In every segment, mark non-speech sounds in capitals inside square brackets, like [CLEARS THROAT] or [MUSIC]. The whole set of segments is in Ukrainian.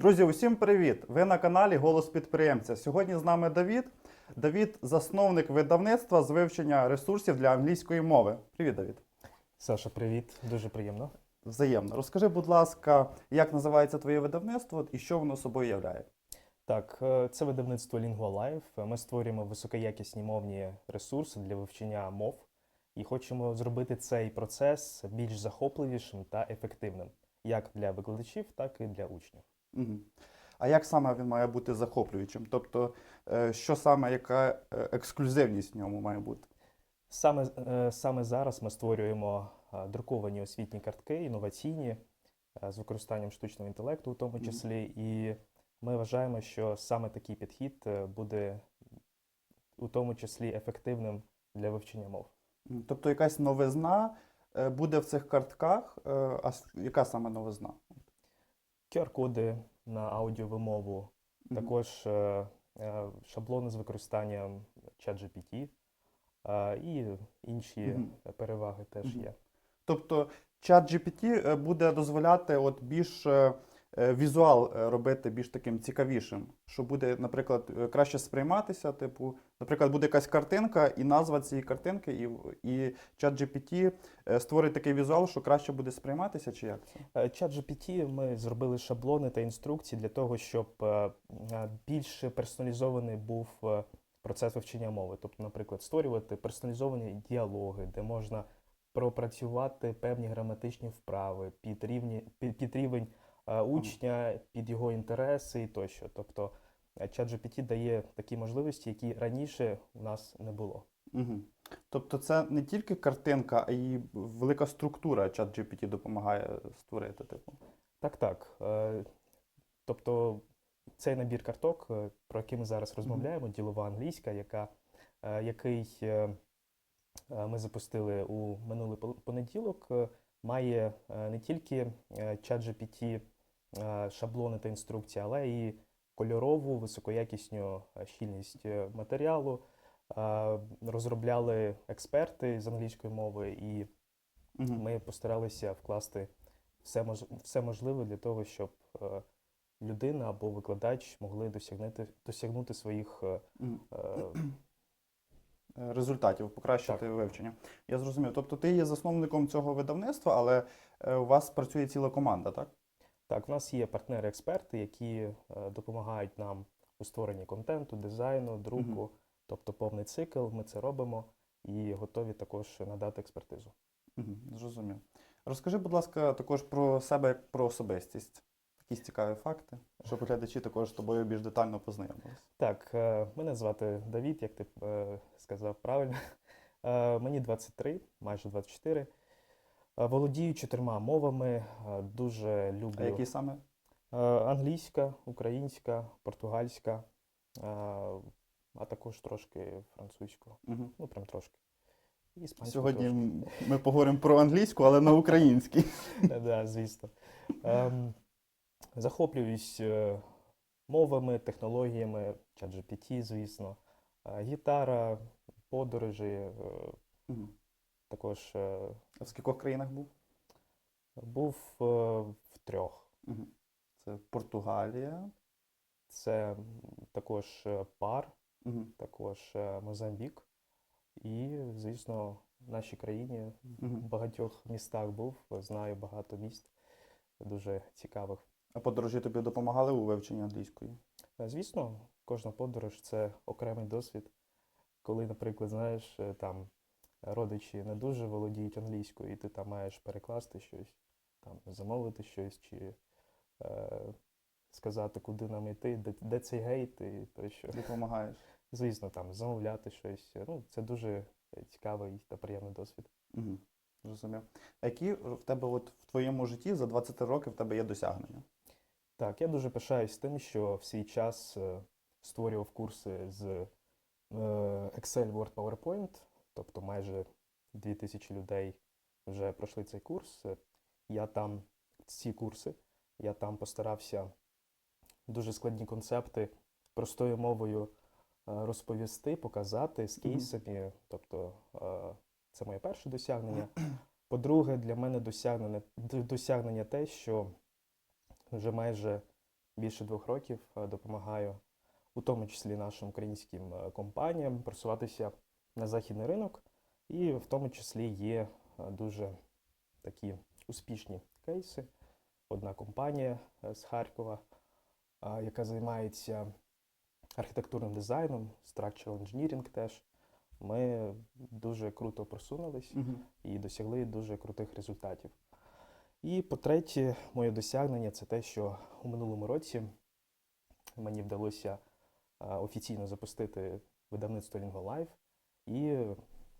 Друзі, усім привіт! Ви на каналі Голос підприємця. Сьогодні з нами Давід. Давід засновник видавництва з вивчення ресурсів для англійської мови. Привіт, Давід. Саша, привіт, дуже приємно. Взаємно. Розкажи, будь ласка, як називається твоє видавництво і що воно собою являє? Так, е, це видавництво Lingua Live. Ми створюємо високоякісні мовні ресурси для вивчення мов і хочемо зробити цей процес більш захопливішим та ефективним, як для викладачів, так і для учнів. Угу. А як саме він має бути захоплюючим? Тобто, е, що саме, яка е, ексклюзивність в ньому має бути? Саме, е, саме зараз ми створюємо друковані освітні картки, інноваційні, з використанням штучного інтелекту, у тому числі. І ми вважаємо, що саме такий підхід буде у тому числі ефективним для вивчення мов. Тобто якась новизна буде в цих картках, а яка саме новизна? QR-коди на аудіовимову, Мгм. також е, е, шаблони з використанням ChatGPT е, і інші Мгм. переваги теж є. Тобто чат GPT е, буде дозволяти от більш е, візуал робити більш таким цікавішим, що буде, наприклад, краще сприйматися. Типу, наприклад, буде якась картинка, і назва цієї картинки, і, і чат GPT е, створить такий візуал, що краще буде сприйматися, чи як це? Е, ChatGPT ми зробили шаблони та інструкції для того, щоб е, більш персоналізований був процес вивчення мови. Тобто, наприклад, створювати персоналізовані діалоги, де можна пропрацювати певні граматичні вправи під, рівні, під, під рівень учня, під його інтереси і тощо. Тобто ChatGPT дає такі можливості, які раніше у нас не було. Угу. Тобто це не тільки картинка, а й велика структура чат GPT допомагає створити. Типу. Так, так. Е, Тобто цей набір карток, е, про який ми зараз розмовляємо, ділова англійська, яка, е, який ми запустили у минулий понеділок, має не тільки ChatGPT шаблони та інструкції, але і кольорову, високоякісну е, щільність е, матеріалу. Е, Розробляли експерти з англійської мови, і Угу. ми постаралися вкласти все, мож... все можливе для того, щоб людина або викладач могли досягнути, досягнути своїх результатів, покращити вивчення. Я зрозумів. Тобто ти є засновником цього видавництва, але у вас працює ціла команда, так? Так, в нас є партнери-експерти, які е, допомагають нам у створенні контенту, дизайну, друку, тобто повний цикл. Ми це робимо і готові також надати експертизу. Угу, зрозумів. Розкажи, будь ласка, також про себе як про особистість. Якісь цікаві факти, щоб глядачі також з тобою більш детально познайомилися. Так, е, мене звати Давід, як ти е, сказав правильно. Мені 23, майже 24. Е, Володію чотирма мовами, е, дуже люблю А які саме? е, англійська, українська, португальська, а також трошки французьку. Угу. Ну, прям трошки. Іспанську Сьогодні трошки. ми поговоримо про англійську, але на українській. [LAUGHS] Да, звісно. Ем, захоплююсь мовами, технологіями, ChatGPT, звісно, гітара, подорожі, Угу. Також е, А в скількох країнах був? був е, в трьох. Угу. Це Португалія. Це також е, пар, Угу. також Мозамбік. І, звісно, в нашій країні в Угу. багатьох містах був, знаю багато міст, дуже цікавих. А подорожі тобі допомагали у вивченні англійської? Звісно, кожна подорож це окремий досвід. Коли, наприклад, знаєш, там родичі не дуже володіють англійською, і ти там маєш перекласти щось, там замовити щось, чи е, сказати, куди нам йти, де, де цей гейт, і тощо. Допомагаєш. Звісно, там замовляти щось. Ну, це дуже цікавий та приємний досвід. Угу. Зрозумів. А які в тебе от в твоєму житті за 23 роки в тебе є досягнення? Так, я дуже пишаюсь тим, що в свій час е, створював курси з е, Excel, Word, PowerPoint, тобто майже 2000 людей вже пройшли цей курс. Я там, ці курси, я там постарався дуже складні концепти простою мовою е, розповісти, показати з кейсами. Тобто е, це моє перше досягнення. По-друге, для мене досягнення, досягнення те, що вже майже більше двох років е, допомагаю, у тому числі нашим українським компаніям, просуватися на західний ринок, і в тому числі є е, дуже такі успішні кейси. Одна компанія е, з Харкова, яка займається архітектурним дизайном, structural engineering теж. Ми дуже круто просунулись і досягли дуже крутих результатів. І по-третє, моє досягнення це те, що у минулому році мені вдалося офіційно запустити видавництво Lingo Live, і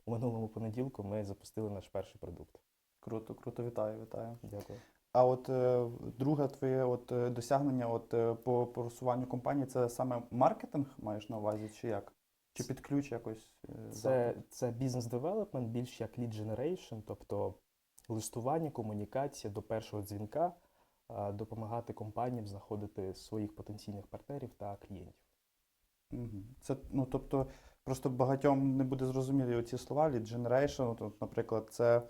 у минулому понеділку ми запустили наш перший продукт. Круто, круто, вітаю, вітаю. Дякую. А от е, друге твоє от, е, досягнення от, е, по просуванню компанії це саме маркетинг маєш на увазі, чи як? Чи під ключ якось? Це, це бізнес девелопмент, більш як lead generation, тобто листування, комунікація до першого дзвінка, допомагати компаніям знаходити своїх потенційних партнерів та клієнтів. Це, ну, тобто, просто багатьом не буде зрозумілі оці слова, lead generation, от, наприклад, це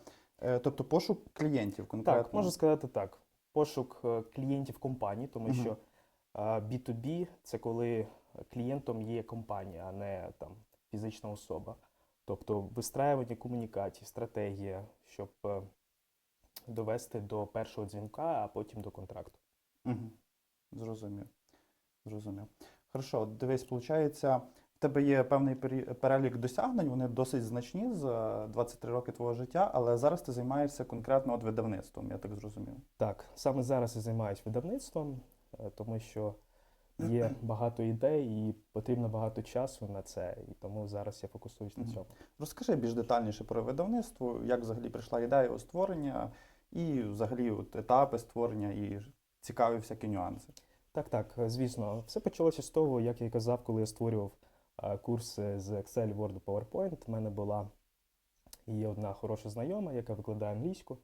е, тобто пошук клієнтів конкретно. Так, можна сказати так. Пошук е, клієнтів компанії, тому що е, B2B це коли клієнтом є компанія, а не там фізична особа. Тобто вистраювання комунікацій, стратегія, щоб е, довести до першого дзвінка, а потім до контракту. Угу. Зрозумів. Зрозумів. Хорошо, дивись, виходить, в тебе є певний перелік досягнень, вони досить значні за 23 роки твого життя, але зараз ти займаєшся конкретно от видавництвом, я так зрозумів. Так, саме зараз я займаюся видавництвом, е, тому що є багато ідей і потрібно багато часу на це, і тому зараз я фокусуюсь на цьому. Розкажи більш детальніше про видавництво, як взагалі прийшла ідея його створення, і взагалі от етапи створення і цікаві всякі нюанси. Так, так, е, звісно, все почалося з того, як я казав, коли я створював курси з Excel, Word, PowerPoint. У мене була і одна хороша знайома, яка викладає англійську,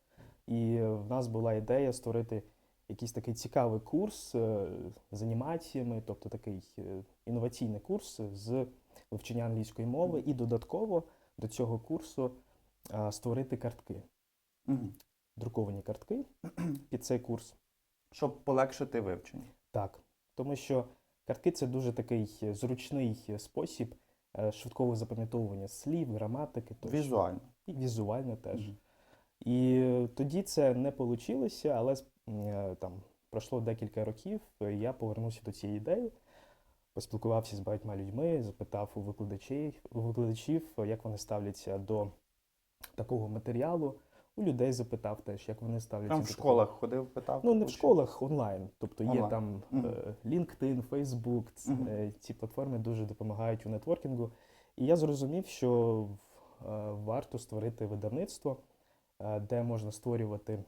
і в нас була ідея створити якийсь такий цікавий курс е, з анімаціями, тобто такий е, інноваційний курс з вивчення англійської мови, і додатково до цього курсу створити картки, Угу. друковані картки під цей курс. Щоб полегшити вивчення. Так, тому що картки це дуже такий е, зручний е, спосіб е, швидкого запам'ятовування слів, граматики, тощо. Візуально. і візуально теж. Мгм. І е, тоді це не вийшло, але там пройшло декілька років, я повернувся до цієї ідеї, поспілкувався з багатьма людьми, запитав у викладачів, у викладачів, як вони ставляться до такого матеріалу. У людей запитав теж, як вони ставляться Там в такого. школах ходив, питав. Ну, не в школах, онлайн. Тобто є там е, LinkedIn, Facebook, е, ці платформи дуже допомагають у нетворкінгу. І я зрозумів, що е, варто створити видавництво, де можна створювати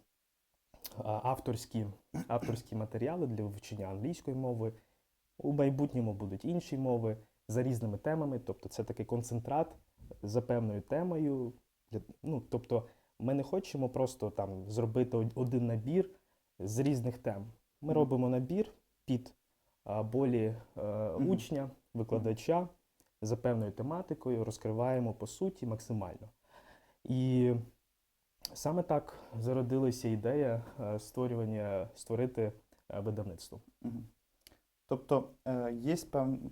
авторські, авторські матеріали для вивчення англійської мови. У майбутньому будуть інші мови за різними темами. Тобто це такий концентрат за певною темою. Ну, тобто ми не хочемо просто там зробити один набір з різних тем. Ми робимо набір під а, болі е, учня, викладача за певною тематикою, розкриваємо по суті максимально. І саме так зародилася ідея е, створювання, створити е, видавництво. Тобто є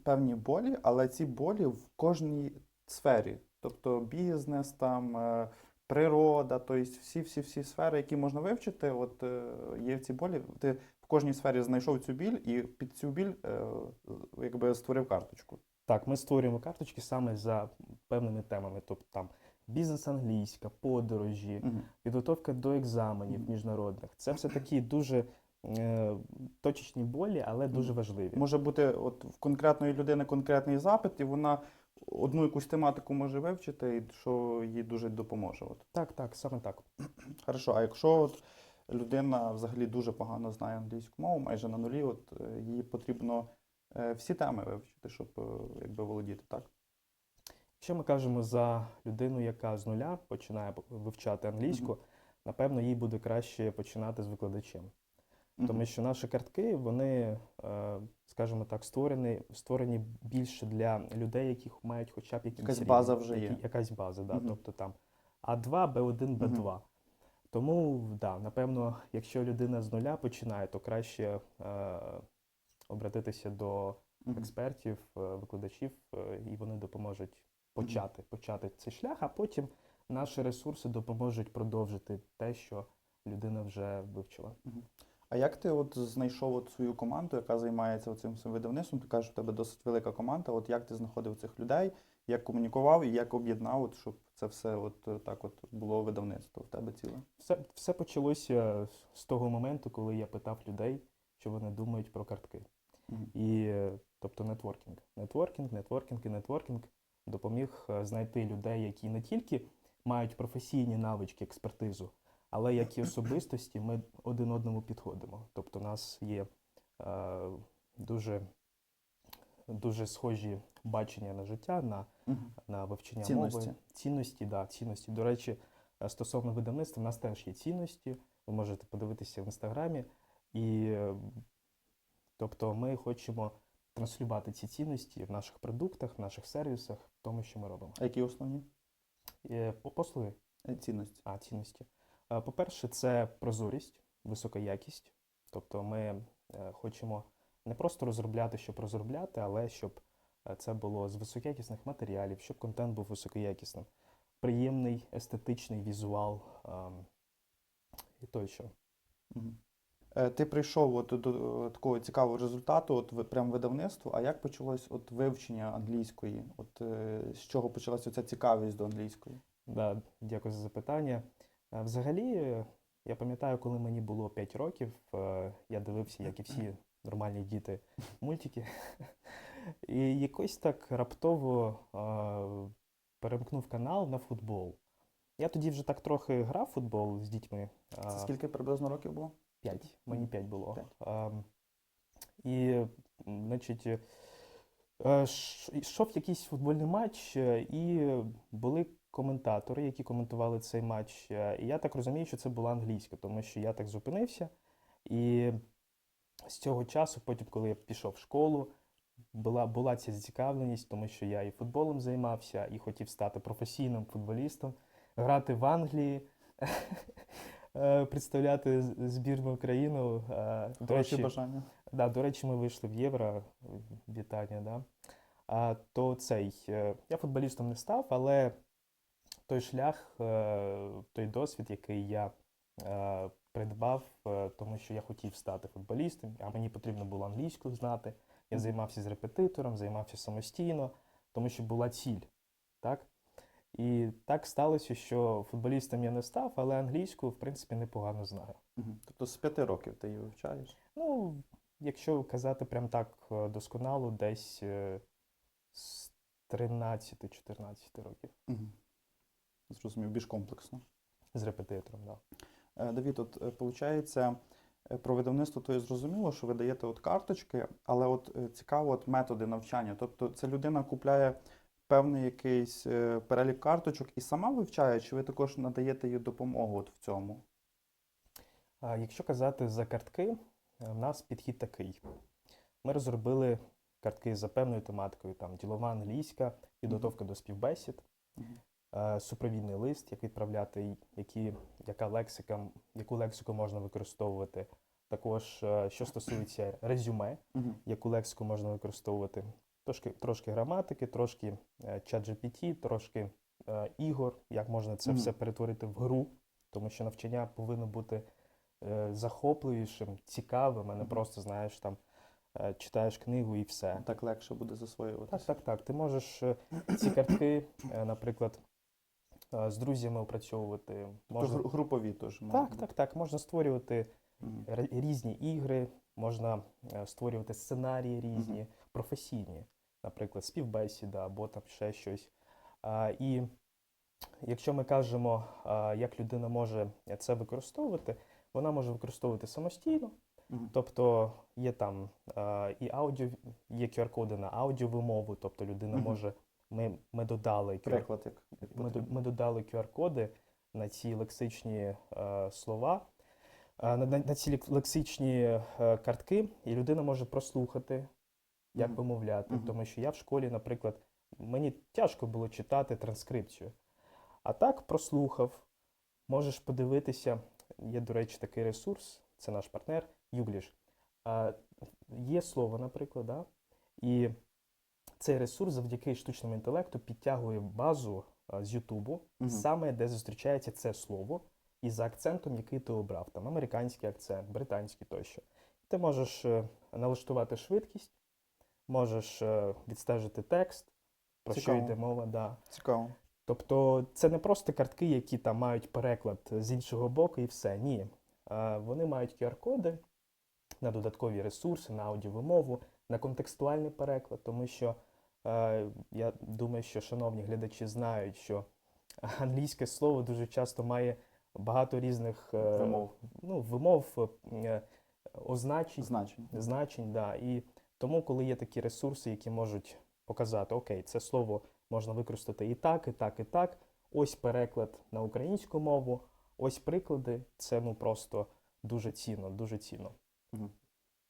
певні болі, але ці болі в кожній сфері. Тобто бізнес, там, природа, тобто всі-всі-всі сфери, які можна вивчити, от е, є ці болі. Ти в кожній сфері знайшов цю біль і під цю біль е, якби створив карточку. Так, ми створюємо карточки саме за певними темами, тобто там бізнес англійська, подорожі, підготовка до екзаменів міжнародних. Це все такі дуже е, точечні болі, але дуже важливі. Може бути от в конкретної людини конкретний запит, і вона одну якусь тематику може вивчити, і що їй дуже допоможе. От. Так, так, саме так. [CLEARS THROAT] Хорошо, а якщо от людина взагалі дуже погано знає англійську мову, майже на нулі, от е, їй потрібно е, всі теми вивчити, щоб е, якби володіти, так? Якщо ми кажемо за людину, яка з нуля починає вивчати англійську, Мгм. напевно, їй буде краще починати з викладачем. Тому що наші картки, вони, е, скажімо так, створені, створені більше для людей, які мають хоча б якісь Якась рівні, база вже є. Якась база, да. Тобто там А2, Б1, Б2. Тому, да, напевно, якщо людина з нуля починає, то краще е, обратитися до експертів, е, викладачів, е, і вони допоможуть почати, почати цей шлях, а потім наші ресурси допоможуть продовжити те, що людина вже вивчила. А як ти от знайшов от свою команду, яка займається цим видавництвом? Ти кажеш, у тебе досить велика команда. От як ти знаходив цих людей, як комунікував і як об'єднав, от, щоб це все от е, так от було видавництво в тебе ціле? Все, все почалося з того моменту, коли я питав людей, що вони думають про картки. Мгм. І е, тобто нетворкінг. Нетворкінг, нетворкінг і нетворкінг допоміг е, знайти людей, які не тільки мають професійні навички, експертизу, але як і особистості, ми один одному підходимо. Тобто, у нас є е, дуже, дуже схожі бачення на життя, на, Мгм. на вивчення Цінності. мови. Цінності, да, цінності. До речі, е, стосовно видавництва, в нас теж є цінності. Ви можете подивитися в інстаграмі. І е, тобто ми хочемо транслювати ці цінності в наших продуктах, в наших сервісах, в тому, що ми робимо. А які основні Е, Послуги, цінності? а цінності. Е, По-перше, це прозорість, висока якість. Тобто ми е, хочемо не просто розробляти, щоб розробляти, але щоб е, це було з високоякісних матеріалів, щоб контент був високоякісним, приємний естетичний візуал ем, і тощо. Ти прийшов от до такого цікавого результату, от прям видавництво. А як почалось от вивчення англійської? От з чого почалася ця цікавість до англійської? Да, дякую за запитання. Взагалі, я пам'ятаю, коли мені було 5 років, е, я дивився, як і всі нормальні діти, мультики. І якось так раптово е, перемкнув канал на футбол. Я тоді вже так трохи грав футбол з дітьми. Це скільки приблизно років було? П'ять. Мені п'ять було. П'ять. Ем, і, значить, е, йшов якийсь футбольний матч, і були коментатори, які коментували цей матч. е, І я так розумію, що це була англійська, тому що я так зупинився. І з цього часу, потім, коли я пішов в школу, була, була ця зацікавленість, тому що я і футболом займався, і хотів стати професійним футболістом, грати в Англії, [LAUGHS] е, представляти збірну Україну. е, До речі, бажання. да, до речі, ми вийшли в Євро. Вітання, да. А, то цей, я футболістом не став, але той шлях, е, той досвід, який я е, придбав, е, тому що я хотів стати футболістом, а мені потрібно було англійську знати. Я займався з репетитором, займався самостійно, тому що була ціль. Так? І так сталося, що футболістом я не став, але англійську, в принципі, непогано знаю. Тобто з п'яти років ти її вивчаєш? Ну, якщо казати прям так досконало, десь з 13-14 років Мгм. Зрозумів, більш комплексно. з репетитором, да. Е, Давід, от виходить, про видавництво то є зрозуміло, що ви даєте от карточки, але от е, цікаво от методи навчання. Тобто це людина купляє певний якийсь е, перелік карточок і сама вивчає, чи ви також надаєте їй допомогу от в цьому? Якщо казати за картки, е, в нас підхід такий. Ми розробили картки за певною тематикою, там ділова англійська, підготовка до співбесід, Мгм. е, супровідний лист, як відправляти, які, яка лексика, яку лексику можна використовувати. Також, е, що стосується резюме, яку лексику можна використовувати. Трошки, трошки граматики, трошки е, чат GPT, трошки е, ігор, як можна це Мгм. все перетворити в гру, тому що навчання повинно бути е, захопливішим, цікавим, а не Мгм. просто, знаєш, там е, читаєш книгу і все. Так легше буде засвоювати. Так, так, так. Ти можеш е, ці картки, е, наприклад, е, з друзями опрацьовувати. Тобто Можна... гру- групові теж можна. Так, так, так. Можна створювати р- різні ігри, можна е, створювати сценарії різні, професійні, наприклад, співбесіда або там ще щось. А, І якщо ми кажемо, а, як людина може це використовувати, вона може використовувати самостійно, Мгм. тобто є там а, і аудіо, є QR-коди на аудіовимову, тобто людина Мгм. може. Ми, ми додали QR ми, ми додали QR-коди на ці лексичні е, слова, е, на, на, на ці лексичні е, картки, і людина може прослухати, як Мгм. вимовляти. Мгм. Тому що я в школі, наприклад, мені тяжко було читати транскрипцію. А так прослухав, можеш подивитися. Є, до речі, такий ресурс, це наш партнер Югліш. Е, є слово, наприклад, да? і цей ресурс завдяки штучному інтелекту підтягує базу а, з Ютубу, Мгм. саме де зустрічається це слово, і за акцентом, який ти обрав, там американський акцент, британський тощо. Ти можеш е, налаштувати швидкість, можеш е, відстежити текст, про Цікаво. що йде мова. Да. Цікаво. Тобто це не просто картки, які там мають переклад з іншого боку, і все. Ні. Вони мають QR-коди на додаткові ресурси, на аудіовимову, на контекстуальний переклад, тому що я думаю, що шановні глядачі знають, що англійське слово дуже часто має багато різних е, Вимов. ну, вимов е, означень, Значення. значень, да. І тому, коли є такі ресурси, які можуть показати, окей, це слово можна використати і так, і так, і так. Ось переклад на українську мову, ось приклади. Це ну просто дуже цінно, дуже цінно. Мгм.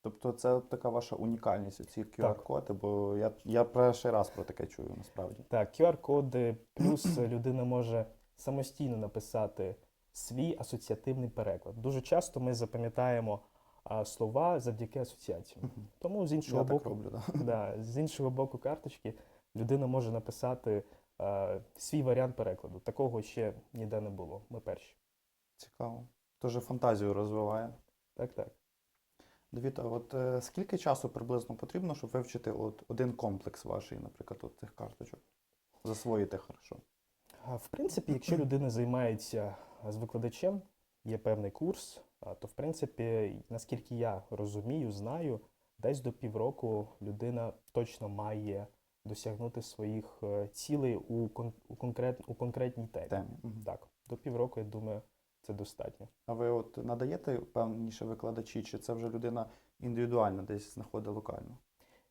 Тобто це така ваша унікальність, ці Так. QR-коди, бо я, я перший раз про таке чую насправді. Так, QR-коди, плюс [CLEARS THROAT] людина може самостійно написати свій асоціативний переклад. Дуже часто ми запам'ятаємо а, слова завдяки асоціаціям. Тому з Я іншого так боку, роблю, да. [LAUGHS] Да, з іншого боку карточки людина може написати е, свій варіант перекладу. Такого ще ніде не було. Ми перші. Цікаво. Тоже фантазію розвиває. Так, так. Давід, а от е, скільки часу приблизно потрібно, щоб вивчити от один комплекс вашої, наприклад, от цих карточок? Засвоїти хорошо. В принципі, якщо людина займається з викладачем, є певний курс, то в принципі, наскільки я розумію, знаю, десь до півроку людина точно має досягнути своїх е, цілей у, кон- у, конкрет, у конкретній темі. Темі. Так, до півроку, я думаю, це достатньо. А ви от надаєте певніше викладачі, чи це вже людина індивідуально десь знаходить локально?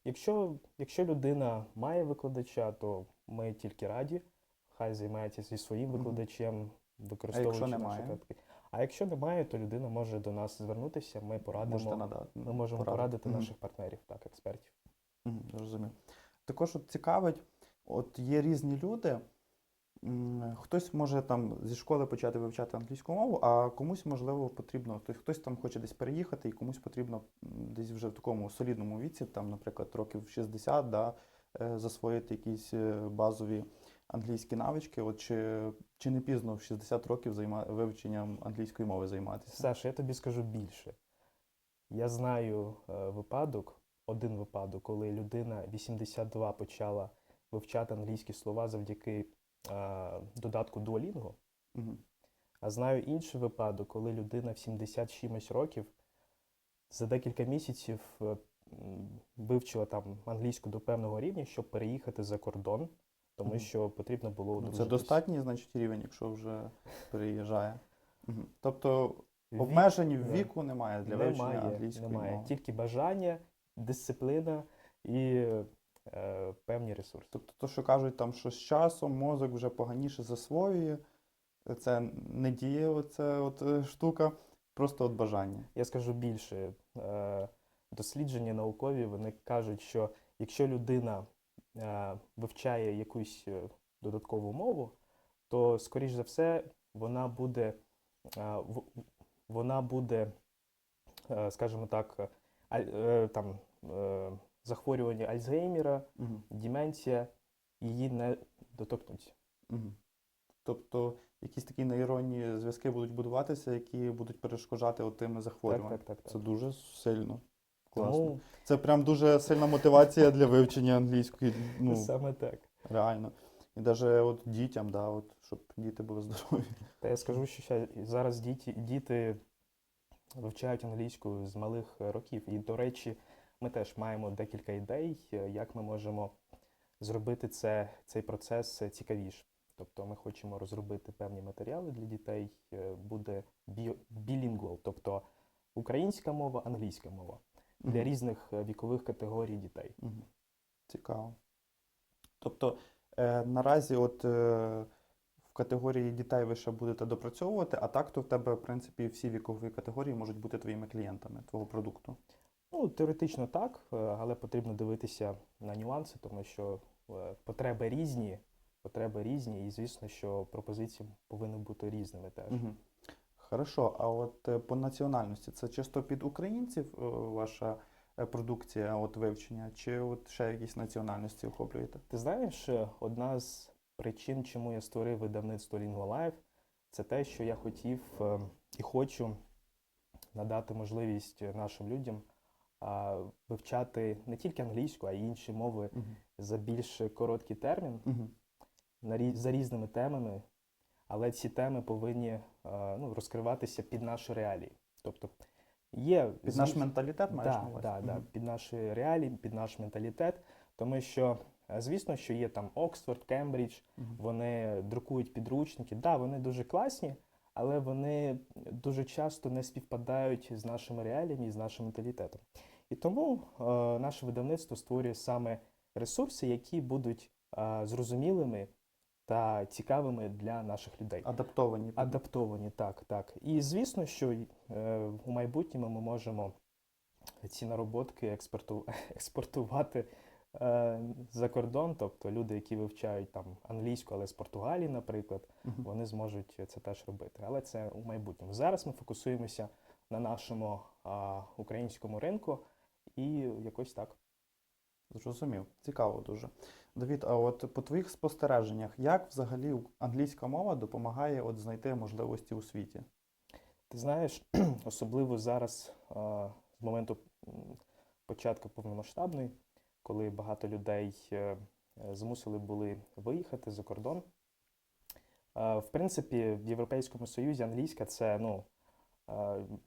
Якщо, якщо людина має викладача, то ми тільки раді. Хай займається зі своїм викладачем, використовуючи наші картки. А якщо немає, то людина може до нас звернутися. Ми порадимо. надати. Ми можемо порадити. порадити Мгм. наших партнерів, так, експертів. Мгм, Зрозумів. Також от цікавить, от є різні люди. Хтось може там зі школи почати вивчати англійську мову, а комусь, можливо, потрібно, хтось, хтось там хоче десь переїхати, і комусь потрібно десь вже в такому солідному віці, там, наприклад, років 60, да, е, засвоїти якісь е, базові англійські навички. От чи, чи не пізно в 60 років займа, вивченням англійської мови займатися? Саша, я тобі скажу більше. Я знаю е, випадок, один випадок, коли людина 82 почала вивчати англійські слова завдяки додатку Duolingo. Мгм. А знаю інший випадок, коли людина в 70 чимось років за декілька місяців е, вивчила там англійську до певного рівня, щоб переїхати за кордон, тому Мгм. що потрібно було Ну, Це достатній, значить, рівень, якщо вже переїжджає. Мгм. Тобто обмежень в віку немає для вивчення англійської немає. мови. Тільки бажання, дисципліна і е, певні ресурси. Тобто, то, що кажуть, там, що з часом мозок вже поганіше засвоює, це не діє оця от е, штука, просто от бажання. Я скажу більше. Е, дослідження наукові вони кажуть, що якщо людина вивчає якусь додаткову мову, то, скоріш за все, вона буде, е, вона буде, скажімо так, там, захворювання Альцгеймера, Мгм. деменція її не доторкнуться. Мгм. Тобто якісь такі нейронні зв'язки будуть будуватися, які будуть перешкоджати тими Так, захворюванням. так, так, так. Це дуже сильно. Класно. Тому Це прям дуже сильна мотивація для вивчення англійської. Ну, [LAUGHS] саме так. реально. І навіть от дітям, да, от, щоб діти були здорові. Та я скажу, що зараз діти, діти вивчають англійську з малих років. І, до речі, ми теж маємо декілька ідей, е, як ми можемо зробити це, цей процес е, цікавіше. Тобто ми хочемо розробити певні матеріали для дітей, е, буде бі- білінгвал, тобто українська мова, англійська мова для Мгм. різних вікових категорій дітей. Мгм. Цікаво. Тобто е, наразі от, е, в категорії дітей ви ще будете допрацьовувати, а так то в тебе, в принципі, всі вікові категорії можуть бути твоїми клієнтами, твого продукту. Ну, теоретично так, е, але потрібно дивитися на нюанси, тому що е, потреби різні, потреби різні, і звісно, що пропозиції повинні бути різними теж. Угу. Хорошо, а от е, по національності це чисто під українців ваша продукція от вивчення, чи от ще якісь національності охоплюєте? Ти знаєш, одна з причин, чому я створив видавництво Lingua Live, це те, що я хотів і хочу надати можливість нашим людям вивчати не тільки англійську, а й інші мови за більш короткий термін Угу. на рі- за різними темами, але ці теми повинні ну, розкриватися під наші реалії. Тобто є Під наш менталітет маєш да, на увазі? да, да, Мгм. під наші реалії, під наш менталітет. Тому що, е, звісно, що є там Оксфорд, Кембридж, Мгм. вони друкують підручники. Да, вони дуже класні, але вони дуже часто не співпадають з нашими реаліями і з нашим менталітетом. І тому е, наше видавництво створює саме ресурси, які будуть е, зрозумілими та цікавими для наших людей. Адаптовані. Адаптовані, так, так. І звісно, що е, у майбутньому ми можемо ці нароботки експорту, [LAUGHS] експортувати е, за кордон. Тобто люди, які вивчають там англійську, але з Португалії, наприклад, вони зможуть це теж робити. Але це у майбутньому. Зараз ми фокусуємося на нашому а, українському ринку і якось так. Зрозумів. Цікаво дуже. Давід, а от по твоїх спостереженнях, як взагалі англійська мова допомагає от знайти можливості у світі? Ти знаєш, [CLEARS THROAT] особливо зараз, з моменту початку повномасштабної, коли багато людей е, змусили були виїхати за кордон. В принципі, в Європейському Союзі англійська це, ну,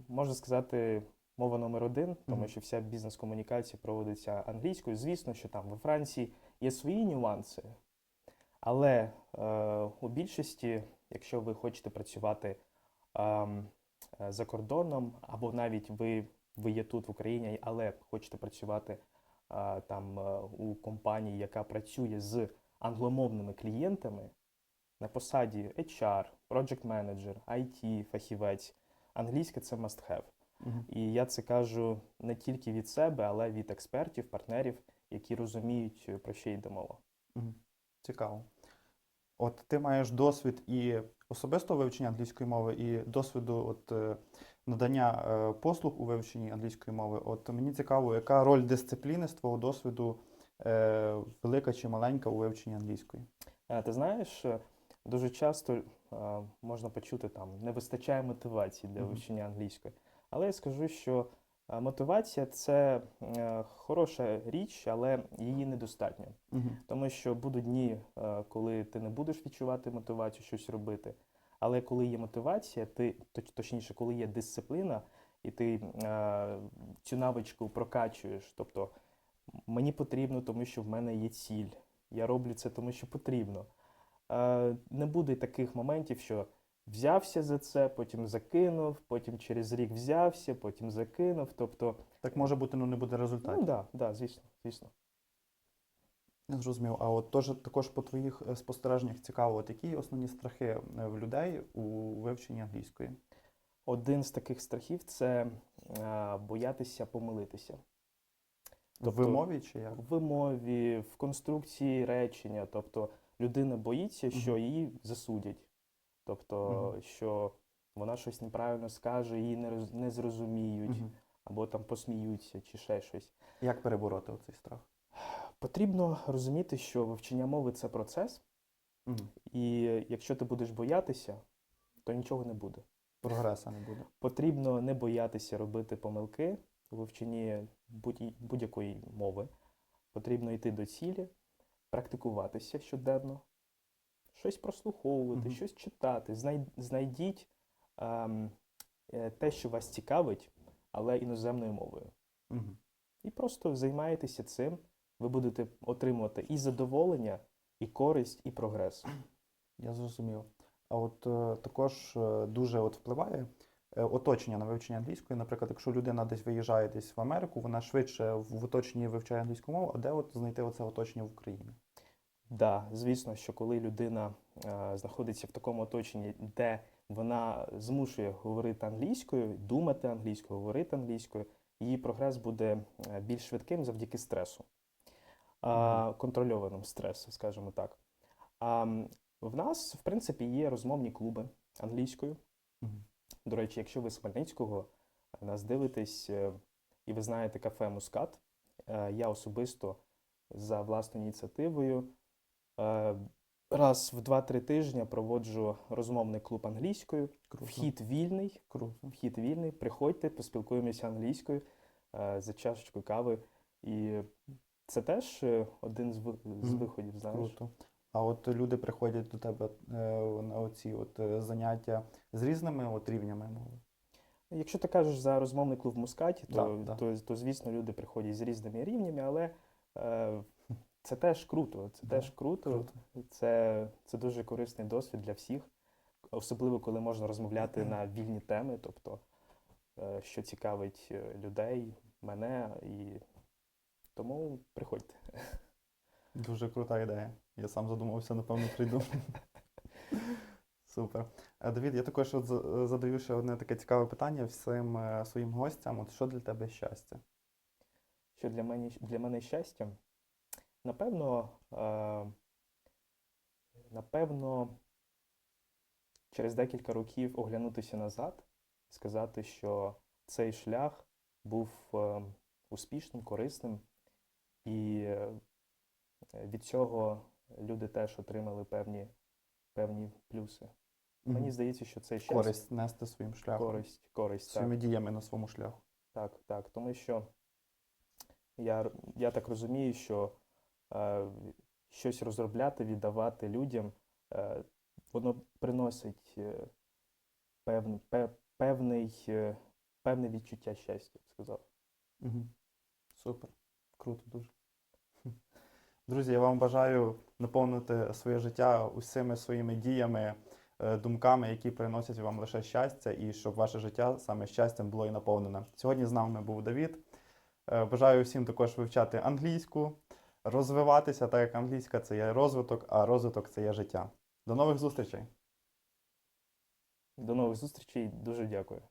можна сказати, мова номер один, тому що вся бізнес-комунікація проводиться англійською. Звісно, що там во Франції є свої нюанси, але е, у більшості, якщо ви хочете працювати ем, е, за кордоном, або навіть ви, ви є тут в Україні, але хочете працювати е, там е, у компанії, яка працює з англомовними клієнтами на посаді HR, Project Manager, IT, фахівець, англійська це must have. І я це кажу не тільки від себе, але від експертів, партнерів, які розуміють, про що йде мова. Цікаво. От ти маєш досвід і особистого вивчення англійської мови, і досвіду от, е, надання е, послуг у вивченні англійської мови. От мені цікаво, яка роль дисципліни з твого досвіду е, велика чи маленька у вивченні англійської? Е, Ти знаєш, е, дуже часто е, можна почути там не вистачає мотивації для вивчення англійської. Але я скажу, що е, мотивація це е, хороша річ, але її недостатньо. Мгм. Тому що будуть дні, е, коли ти не будеш відчувати мотивацію щось робити. Але коли є мотивація, ти точніше, коли є дисципліна, і ти цю навичку прокачуєш. Тобто мені потрібно, тому що в мене є ціль. Я роблю це, тому що потрібно. Не буде таких моментів, що взявся за це, потім закинув, потім через рік взявся, потім закинув. Тобто, Так може бути, ну не буде ну да, да, звісно, звісно. Я зрозумів. А от тож, також по твоїх е, спостереженнях цікаво, от які основні страхи е, в людей у вивченні англійської? Один з таких страхів це е, боятися помилитися. в Тобто- вимові чи як? В вимові, в конструкції речення. Тобто людина боїться, що Мгм. її засудять. Тобто, Мгм. що вона щось неправильно скаже, її не, роз- не зрозуміють, Мгм. або там посміються, чи ще щось. Як перебороти оцей страх? Потрібно розуміти, що вивчення мови це процес, Мгм. і якщо ти будеш боятися, то нічого не буде. Прогреса не буде. Потрібно не боятися робити помилки у вивченні будь- будь-якої мови. Потрібно йти до цілі, практикуватися щоденно, щось прослуховувати, Мгм. щось читати. Знай- Знайдіть ем, е, те, що вас цікавить, але іноземною мовою. Мгм. І просто займаєтеся цим, ви будете отримувати і задоволення, і користь, і прогрес. Я зрозумів. А от е, також е, дуже от впливає е, оточення на вивчення англійської. Наприклад, якщо людина десь виїжджає десь в Америку, вона швидше в оточенні вивчає англійську мову, а де от знайти оце оточення в Україні? Да, звісно, що коли людина е, знаходиться в такому оточенні, де вона змушує говорити англійською, думати англійською, говорити англійською, її прогрес буде е, більш швидким завдяки стресу, контрольованому стресу, скажімо так. В нас, в принципі, є розмовні клуби англійською. До речі, якщо ви з Хмельницького нас дивитесь, е, і ви знаєте кафе Мускат, е, я особисто за власною ініціативою е, раз в 2-3 тижні проводжу розмовний клуб англійською. Круто. Вхід вільний, Круто. вхід вільний. Приходьте, поспілкуємося англійською е, за чашечкою кави. І це теж е, один з, з виходів, знаєш. Круто. А от люди приходять до тебе е, на оці от е, заняття з різними от рівнями мови. Якщо ти кажеш за розмовний клуб в Мускаті, то, Да, да. То, то, звісно, люди приходять з різними рівнями, але е, [LAUGHS] це теж круто. Це Да, теж круто. Круто. Це, це дуже корисний досвід для всіх, особливо коли можна розмовляти на вільні теми, тобто, е, що цікавить е, людей, мене, і тому приходьте. Дуже крута ідея. Я сам задумався, напевно, прийду. [LAUGHS] Супер. Е, Давід, я також от задаю ще одне таке цікаве питання всім своїм гостям. От що для тебе щастя? Що для мене, для мене щастя? Напевно, е, напевно, через декілька років оглянутися назад і сказати, що цей шлях був е, успішним, корисним, і е, від цього люди теж отримали певні, певні плюси. Мені здається, що це щастя, Користь нести своїм шляхом, користь, користь. Так. діями на своєму шляху. Так, так. Тому що я, я так розумію, що щось розробляти, віддавати людям, е, воно приносить е, певний, певний, е, певне відчуття щастя, б сказав. Угу. Супер. Круто дуже. [LAUGHS] Друзі, я вам бажаю наповнити своє життя усіми своїми діями, е, думками, які приносять вам лише щастя, і щоб ваше життя саме щастям було і наповнене. Сьогодні з нами був Давід. Е, Бажаю всім також вивчати англійську, розвиватися, так як англійська це є розвиток, а розвиток це є життя. До нових зустрічей! До нових зустрічей, дуже дякую.